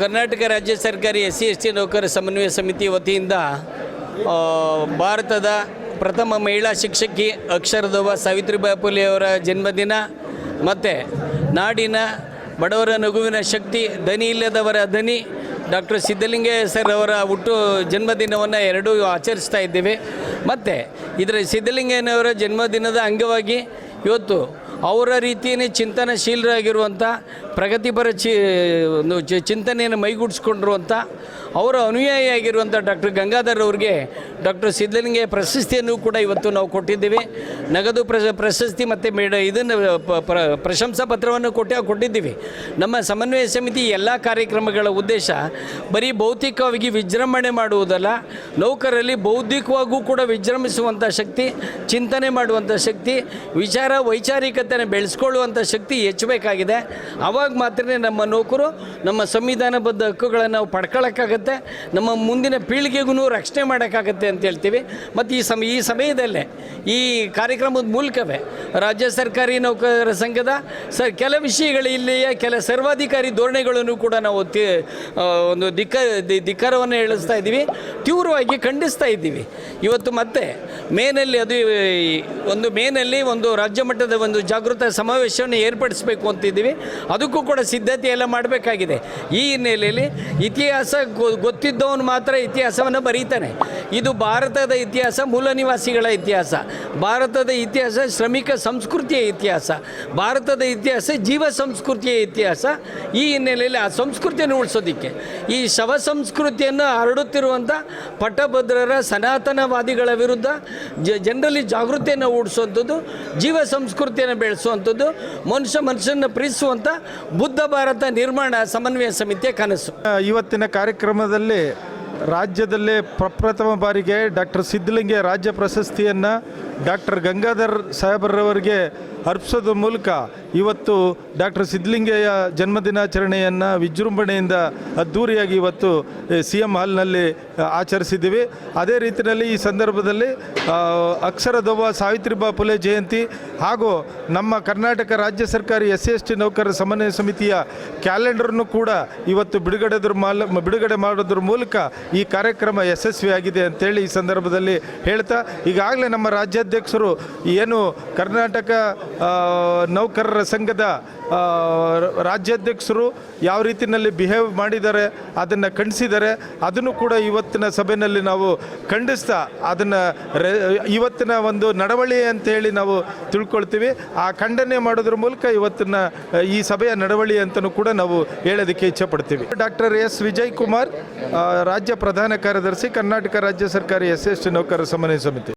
ಕರ್ನಾಟಕ ರಾಜ್ಯ ಸರ್ಕಾರಿ S C S T ನೌಕರ ಸಮನ್ವಯ ಸಮಿತಿ ವತಿಯಿಂದ ಭಾರತದ ಪ್ರಥಮ ಮಹಿಳಾ ಶಿಕ್ಷಕಿ ಅಕ್ಷರದವ ಸಾವಿತ್ರಿಬಾಯಿ ಫುಲೆ ಅವರ ಜನ್ಮದಿನ ಮತ್ತು ನಾಡಿನ ಬಡವರ ನಗುವಿನ ಶಕ್ತಿ ದನಿ ಇಲ್ಲದವರ ದನಿ ಡಾಕ್ಟರ್ ಸಿದ್ಧಲಿಂಗಯ್ಯ ಸರ್ ಅವರ ಹುಟ್ಟು ಜನ್ಮದಿನವನ್ನು ಎರಡೂ ಆಚರಿಸ್ತಾ ಇದ್ದೇವೆ. ಮತ್ತು ಇದರ ಸಿದ್ದಲಿಂಗಯ್ಯನವರ ಜನ್ಮದಿನದ ಅಂಗವಾಗಿ ಇವತ್ತು ಅವರ ರೀತಿಯೇ ಚಿಂತನಶೀಲರಾಗಿರುವಂಥ, ಪ್ರಗತಿಪರ ಚಿ, ಒಂದು ಚಿಂತನೆಯನ್ನು ಮೈಗೂಡಿಸ್ಕೊಂಡಿರುವಂಥ, ಅವರ ಅನುಯಾಯಿಯಾಗಿರುವಂಥ ಡಾಕ್ಟರ್ ಗಂಗಾಧರ್ ಅವ್ರಿಗೆ ಡಾಕ್ಟರ್ ಸಿದ್ಧಲಿಂಗಯ್ಯ ಪ್ರಶಸ್ತಿಯನ್ನು ಕೂಡ ಇವತ್ತು ನಾವು ಕೊಟ್ಟಿದ್ದೇವೆ. ನಗದು ಪ್ರ ಪ್ರಶಸ್ತಿ ಮತ್ತು ಮೇಡ, ಇದನ್ನು ಪ್ರ- ಪ್ರಶಂಸಾ ಪತ್ರವನ್ನು ಕೊಟ್ಟು, ಕೊಟ್ಟಿದ್ದೀವಿ. ನಮ್ಮ ಸಮನ್ವಯ ಸಮಿತಿ ಎಲ್ಲ ಕಾರ್ಯಕ್ರಮಗಳ ಉದ್ದೇಶ ಬರೀ ಭೌತಿಕವಾಗಿ ವಿಜೃಂಭಣೆ ಮಾಡುವುದಲ್ಲ ನೌಕರಲ್ಲಿ ಬೌದ್ಧಿಕವಾಗೂ ಕೂಡ ವಿಜೃಂಭಿಸುವಂಥ ಶಕ್ತಿ, ಚಿಂತನೆ ಮಾಡುವಂಥ ಶಕ್ತಿ, ವಿಚಾರ ವೈಚಾರಿಕತೆನ ಬೆಳೆಸ್ಕೊಳ್ಳುವಂಥ ಶಕ್ತಿ ಹೆಚ್ಚಬೇಕಾಗಿದೆ. ಆವಾಗ ಮಾತ್ರ ನಮ್ಮ ನೌಕರು ನಮ್ಮ ಸಂವಿಧಾನಬದ್ಧ ಹಕ್ಕುಗಳನ್ನು ನಾವು ಪಡ್ಕೊಳ್ಳೋಕ್ಕಾಗತ್ತೆ ನಮ್ಮ ಮುಂದಿನ ಪೀಳಿಗೆಗೂ ರಕ್ಷಣೆ ಮಾಡೋಕ್ಕಾಗತ್ತೆ ಅಂತ ಹೇಳ್ತೀವಿ. ಮತ್ತು ಈ ಸಮ, ಈ ಸಮಯದಲ್ಲೇ ಈ ಕಾರ್ಯಕ್ರಮದ ಮೂಲಕವೇ ರಾಜ್ಯ ಸರ್ಕಾರಿ ನೌಕರರ ಸಂಘದ ಸರ್, ಕೆಲ ವಿಷಯಗಳು ಇಲ್ಲಿಯ ಕೆಲ ಸರ್ವಾಧಿಕಾರಿ ಧೋರಣೆಗಳನ್ನು ಕೂಡ ನಾವು ಒಂದು ಧಿಕ್ಕ ಧಿಕ್ಕಾರವನ್ನು ಹೇಳಿಸ್ತಾ ಇದ್ದೀವಿ. ತೀವ್ರವಾಗಿ ಖಂಡಿಸ್ತಾ ಇದ್ದೀವಿ. ಇವತ್ತು ಮತ್ತೆ ಮೇನಲ್ಲಿ ಅದು, ಒಂದು ಮೇನಲ್ಲಿ ಒಂದು ರಾಜ್ಯ ಮಟ್ಟದ ಒಂದು ಜಾಗೃತ ಸಮಾವೇಶವನ್ನು ಏರ್ಪಡಿಸಬೇಕು ಅಂತಿದ್ದೀವಿ ಅದಕ್ಕೂ ಕೂಡ ಸಿದ್ಧತೆ ಎಲ್ಲ ಮಾಡಬೇಕಾಗಿದೆ. ಈ ಹಿನ್ನೆಲೆಯಲ್ಲಿ ಇತಿಹಾಸ ಗೊತ್ತಿದ್ದವನು ಮಾತ್ರ ಇತಿಹಾಸವನ್ನು ಬರೀತಾನೆ. ಇದು ಭಾರತದ ಇತಿಹಾಸ, ಮೂಲ ನಿವಾಸಿಗಳ ಇತಿಹಾಸ. ಭಾರತದ ಇತಿಹಾಸ ಶ್ರಮಿಕ ಸಂಸ್ಕೃತಿಯ ಇತಿಹಾಸ, ಭಾರತದ ಇತಿಹಾಸ ಜೀವ ಸಂಸ್ಕೃತಿಯ ಇತಿಹಾಸ ಈ ಹಿನ್ನೆಲೆಯಲ್ಲಿ ಆ ಸಂಸ್ಕೃತಿಯನ್ನು ಉಳಿಸೋದಕ್ಕೆ. ಈ ಶವ ಸಂಸ್ಕೃತಿಯನ್ನು ಹರಡುತ್ತಿರುವಂಥ ಪಟ್ಟಭದ್ರರ ಸನಾತನವಾದಿಗಳ ವಿರುದ್ಧ ಜ, ಜನರಲ್ಲಿ ಜಾಗೃತಿಯನ್ನು ಹೂಡಿಸುವಂಥದ್ದು ಜೀವ ಸಂಸ್ಕೃತಿಯನ್ನು ಬೆಳೆಸುವಂಥದ್ದು, ಮನುಷ್ಯ ಮನುಷ್ಯನ ಪ್ರೀತಿಸುವಂಥ ಬುದ್ಧ ಭಾರತ ನಿರ್ಮಾಣ ಸಮನ್ವಯ ಸಮಿತಿಯ ಕನಸು. ಇವತ್ತಿನ ಕಾರ್ಯಕ್ರಮದಲ್ಲಿ ರಾಜ್ಯದಲ್ಲೇ ಪ್ರಪ್ರಥಮ ಬಾರಿಗೆ ಡಾಕ್ಟರ್ ಸಿದ್ಧಲಿಂಗ ರಾಜ್ಯ ಪ್ರಶಸ್ತಿಯನ್ನು ಡಾಕ್ಟರ್ ಗಂಗಾಧರ್ ಸಾಹೇಬರವರಿಗೆ ಅರ್ಪಿಸೋದ್ರ ಮೂಲಕ ಇವತ್ತು ಡಾಕ್ಟರ್ ಸಿದ್ಧಲಿಂಗಯ್ಯ ಜನ್ಮದಿನಾಚರಣೆಯನ್ನು ವಿಜೃಂಭಣೆಯಿಂದ ಅದ್ಧೂರಿಯಾಗಿ ಇವತ್ತು ಸಿ ಎಂ ಹಾಲ್ನಲ್ಲಿ ಆಚರಿಸಿದ್ದೀವಿ. ಅದೇ ರೀತಿಯಲ್ಲಿ ಈ ಸಂದರ್ಭದಲ್ಲಿ ಆ, ಅಕ್ಷರದವ್ವ ಸಾವಿತ್ರಿಬಾ ಫುಲೆ ಜಯಂತಿ ಹಾಗೂ ನಮ್ಮ ಕರ್ನಾಟಕ ರಾಜ್ಯ ಸರ್ಕಾರಿ ಎಸ್ ಎಸ್ ಟಿ ನೌಕರರ ಸಮನ್ವಯ ಸಮಿತಿಯ ಕ್ಯಾಲೆಂಡರ್ನು ಕೂಡ ಇವತ್ತು ಬಿಡುಗಡೆದ್ರ ಮಾಲ ಬಿಡುಗಡೆ ಮಾಡೋದ್ರ ಮೂಲಕ ಈ ಕಾರ್ಯಕ್ರಮ ಯಶಸ್ವಿಯಾಗಿದೆ ಅಂತೇಳಿ ಈ ಸಂದರ್ಭದಲ್ಲಿ ಹೇಳ್ತಾ ಈಗಾಗಲೇ ನಮ್ಮ ರಾಜ್ಯಾಧ್ಯಕ್ಷರು ಏನು ಕರ್ನಾಟಕ ನೌಕರರ ಸಂಘದ ರಾಜ್ಯಾಧ್ಯಕ್ಷರು ಯಾವ ರೀತಿಯಲ್ಲಿ ಬಿಹೇವ್ ಮಾಡಿದ್ದಾರೆ, ಅದನ್ನು ಖಂಡಿಸಿದ್ದಾರೆ, ಅದನ್ನು ಕೂಡ ಇವತ್ತಿನ ಸಭೆಯಲ್ಲಿ ನಾವು ಖಂಡಿಸ್ತಾ ಅದನ್ನು ಇವತ್ತಿನ ಒಂದು ನಡವಳಿ ಅಂತ ಹೇಳಿ ನಾವು ತಿಳ್ಕೊಳ್ತೀವಿ. ಆ ಖಂಡನೆ ಮಾಡೋದ್ರ ಮೂಲಕ ಇವತ್ತಿನ, ಈ ಸಭೆಯ ನಡವಳಿ ಅಂತಲೂ ಕೂಡ ನಾವು ಹೇಳೋದಕ್ಕೆ ಇಚ್ಛಪಡ್ತೀವಿ. ಡಾಕ್ಟರ್ ಎಸ್ ವಿಜಯ್ ಕುಮಾರ್ ರಾಜ್ಯ ಪ್ರಧಾನ ಕಾರ್ಯದರ್ಶಿ, ಕರ್ನಾಟಕ ರಾಜ್ಯ ಸರ್ಕಾರಿ ಎಸ್ ಎಸ್ ಟಿ ನೌಕರರ ಸಮನ್ವಯ ಸಮಿತಿ.